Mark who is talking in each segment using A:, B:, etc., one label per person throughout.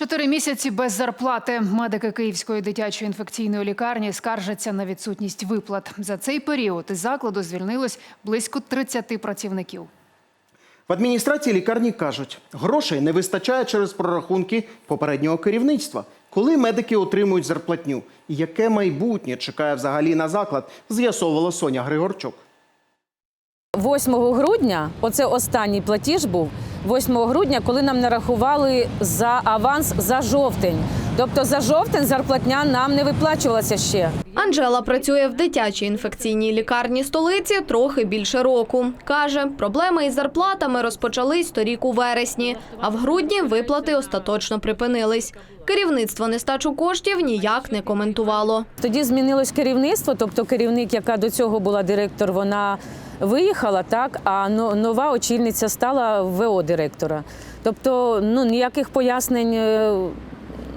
A: Чотири місяці без зарплати. Медики Київської дитячої інфекційної лікарні скаржаться на відсутність виплат. За цей період із закладу звільнилось близько 30 працівників.
B: В адміністрації лікарні кажуть, грошей не вистачає через прорахунки попереднього керівництва. Коли медики отримують зарплатню? І Яке майбутнє чекає взагалі на заклад? З'ясовувала Соня Григорчук.
C: 8 грудня, оце останній платіж був. 8 грудня, коли нам нарахували за аванс за жовтень. Тобто за жовтень зарплатня нам не виплачувалася ще.
D: Анжела працює в дитячій інфекційній лікарні столиці трохи більше року. Каже, проблеми із зарплатами розпочались торік у вересні, а в грудні виплати остаточно припинились. Керівництво нестачу коштів ніяк не коментувало.
C: Тоді змінилось керівництво, тобто керівник, яка до цього була директор, вона виїхала, так, а но- нова очільниця стала ВО директора. Тобто ну, ніяких пояснень е,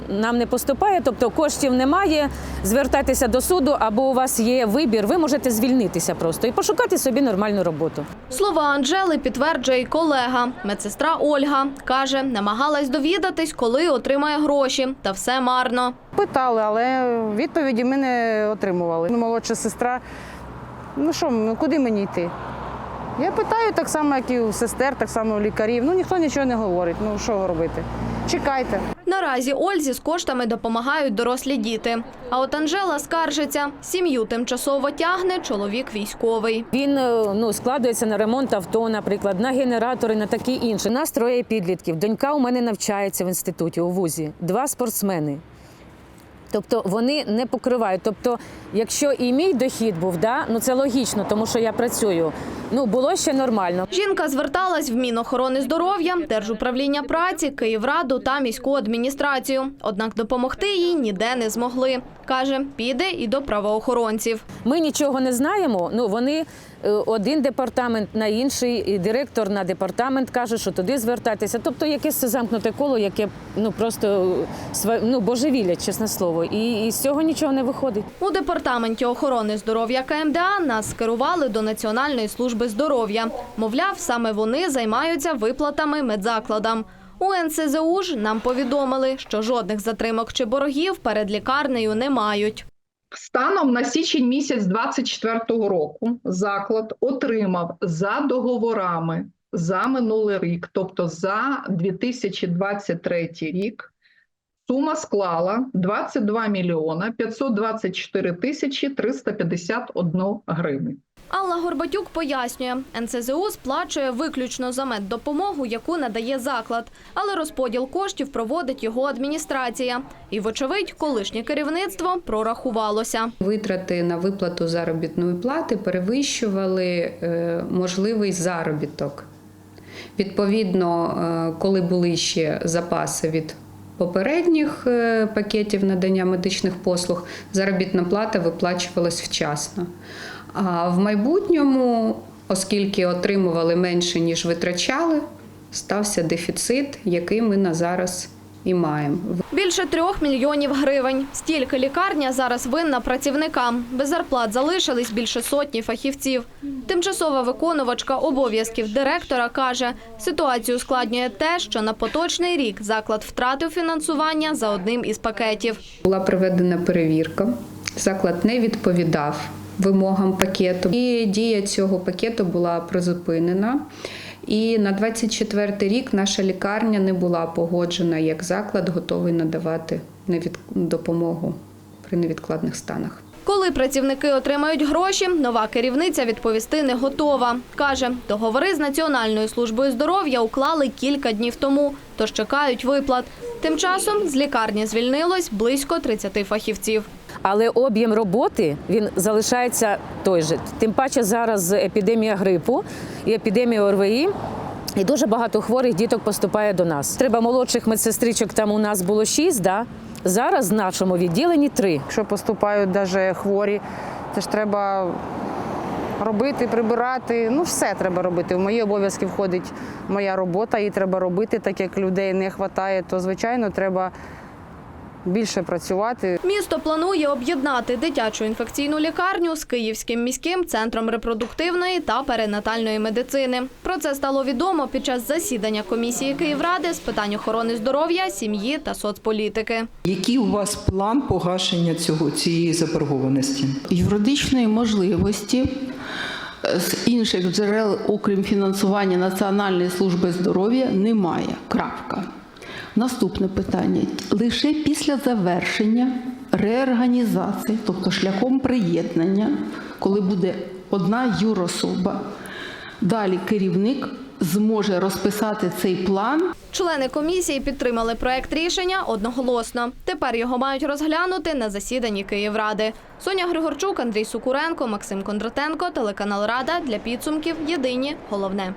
C: нам не поступає, тобто коштів немає, звертайтеся до суду або у вас є вибір, ви можете звільнитися просто і пошукати собі нормальну роботу.
D: Слова Анжели підтверджує й колега. Медсестра Ольга каже, намагалась довідатись, коли отримає гроші, та все марно.
E: Питали, але відповіді ми не отримували. Молодша сестра, ну що, ну куди мені йти? Я питаю так само, як і у сестер, так само у лікарів. Ну ніхто нічого не говорить. Ну що робити? Чекайте.
D: Наразі Ользі з коштами допомагають дорослі діти. А от Анжела скаржиться, сім'ю тимчасово тягне чоловік військовий.
C: Він е, ну, складується на ремонт авто, наприклад, на генератори, на такі інше. У нас троє підлітків. Донька у мене навчається в інституті у вузі, два спортсмени. Тобто вони не покривають. Тобто, якщо і мій дохід був, да, ну це логічно, тому що я працюю. Ну було ще нормально.
D: Жінка зверталась в Мінохорони здоров'я, Держуправління праці, Київраду та міську адміністрацію. Однак допомогти їй ніде не змогли. Каже, піде і до правоохоронців.
C: Ми нічого не знаємо. Ну вони е, один департамент на інший, і директор на департамент каже, що туди звертатися. Тобто якесь це замкнуте коло, яке ну просто е, ну, божевілля, чесне слово. І, і з цього нічого не виходить.
D: У департаменті охорони здоров'я КМДА нас скерували до Національної служби здоров'я. Мовляв, саме вони займаються виплатами медзакладам. У НСЗУ ж нам повідомили, що жодних затримок чи боргів перед лікарнею не мають.
F: Станом на січень місяць 24-го року заклад отримав за договорами за минулий рік, тобто за 2023 рік, сума склала 22 мільйона 524 тисячі 351 гривень.
D: Алла Горбатюк пояснює, НСЗУ сплачує виключно за меддопомогу, яку надає заклад, але розподіл коштів проводить його адміністрація. І, вочевидь, колишнє керівництво прорахувалося.
G: Витрати на виплату заробітної плати перевищували е, можливий заробіток. Відповідно, е, коли були ще запаси від попередніх е, пакетів надання медичних послуг, заробітна плата виплачувалась вчасно. А в майбутньому, оскільки отримували менше, ніж витрачали, стався дефіцит, який ми на зараз і маємо.
D: Більше трьох мільйонів гривень. Стільки лікарня зараз винна працівникам. Без зарплат залишились більше сотні фахівців. Тимчасова виконувачка обов'язків директора каже, ситуацію ускладнює те, що на поточний рік заклад втратив фінансування за одним із пакетів.
G: Була проведена перевірка. Заклад не відповідав вимогам пакету, і дія цього пакету була призупинена. І на 24 рік наша лікарня не була погоджена як заклад, готовий надавати невід... допомогу при невідкладних станах.
D: Коли працівники отримають гроші, нова керівниця відповісти не готова. Каже, договори з Національною службою здоров'я уклали кілька днів тому, тож чекають виплат. Тим часом з лікарні звільнилось близько 30 фахівців.
C: Але об'єм роботи він залишається той же. Тим паче зараз епідемія грипу і епідемія ОРВІ. І дуже багато хворих діток поступає до нас. Треба молодших медсестричок. Там у нас було шість. Да? Зараз в нашому відділенні три.
E: Якщо поступають навіть хворі, це ж треба робити, прибирати. Ну, все треба робити. В мої обов'язки входить моя робота, її треба робити, так як людей не вистачає, то звичайно треба більше працювати.
D: Місто планує об'єднати дитячу інфекційну лікарню з Київським міським центром репродуктивної та перинатальної медицини. Про це стало відомо під час засідання комісії Київради з питань охорони здоров'я, сім'ї та соцполітики.
H: Який у вас план погашення цього цієї заборгованості?
I: юридичної можливості е, з інших джерел, окрім фінансування Національної служби здоров'я, немає. Крапка. Наступне питання. Лише після завершення реорганізації, тобто шляхом приєднання, коли буде одна юрособа, далі керівник зможе розписати цей план
D: Члени комісії підтримали проект рішення одноголосно. Тепер його мають розглянути на засіданні Київради. Соня Григорчук, Андрій Сукуренко, Максим Кондратенко, телеканал Рада для підсумків. Єдині головне.